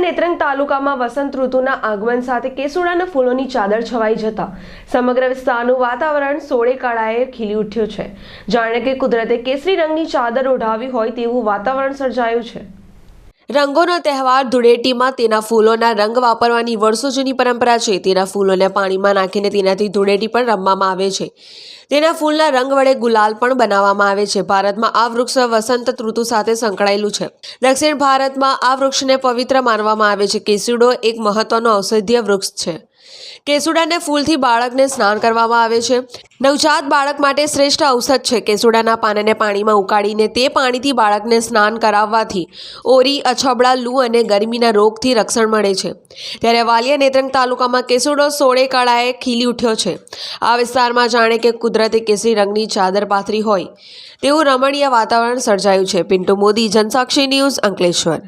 નેત્રંગ તાલુકામાં વસંત ઋતુના આગમન સાથે કેસુડાના ફૂલોની ચાદર છવાઈ જતા સમગ્ર વિસ્તારનું વાતાવરણ સોળે કાળાએ ખીલી ઉઠ્યું છે. જાણે કે કુદરતે કેસરી રંગની ચાદર ઓઢાવી હોય તેવું વાતાવરણ સર્જાયું છે. રંગોનો તહેવાર ધૂળેટીમાં તેના ફૂલોના રંગ વાપરવાની વર્ષો જૂની પરંપરા છે. તેના ફૂલોને પાણીમાં નાખીને તેનાથી ધૂળેટી પણ રમવામાં આવે છે. તેના ફૂલના રંગ વડે ગુલાલ પણ બનાવવામાં આવે છે. ભારતમાં આ વૃક્ષ વસંત ઋતુ સાથે સંકળાયેલું છે. દક્ષિણ ભારતમાં આ વૃક્ષને પવિત્ર માનવામાં આવે છે. કેસુડો એક મહત્વનો ઔષધીય વૃક્ષ છે. કેસુડાને ફૂલથી બાળકને સ્નાન કરવામાં આવે છે. નવજાત બાળક માટે શ્રેષ્ઠ ઔષધ છે. કેસુડાના પાનને પાણીમાં ઉકાળીને તે પાણીથી બાળકને સ્નાન કરાવવાથી ઓરી, અછબડા, લૂ અને ગરમીના રોગથી રક્ષણ મળે છે. ત્યારે વાલિયા નેત્રંગ તાલુકામાં કેસુડો સોળે કળાએ ખીલી ઉઠ્યો છે. આ વિસ્તારમાં જાણે કે કુદરતે કેસરી રંગની ચાદર પાથરી હોય તેવું રમણીય વાતાવરણ સર્જાયું છે. પિન્ટુ મોદી, જનસાક્ષી ન્યૂઝ અંકલેશ્વર.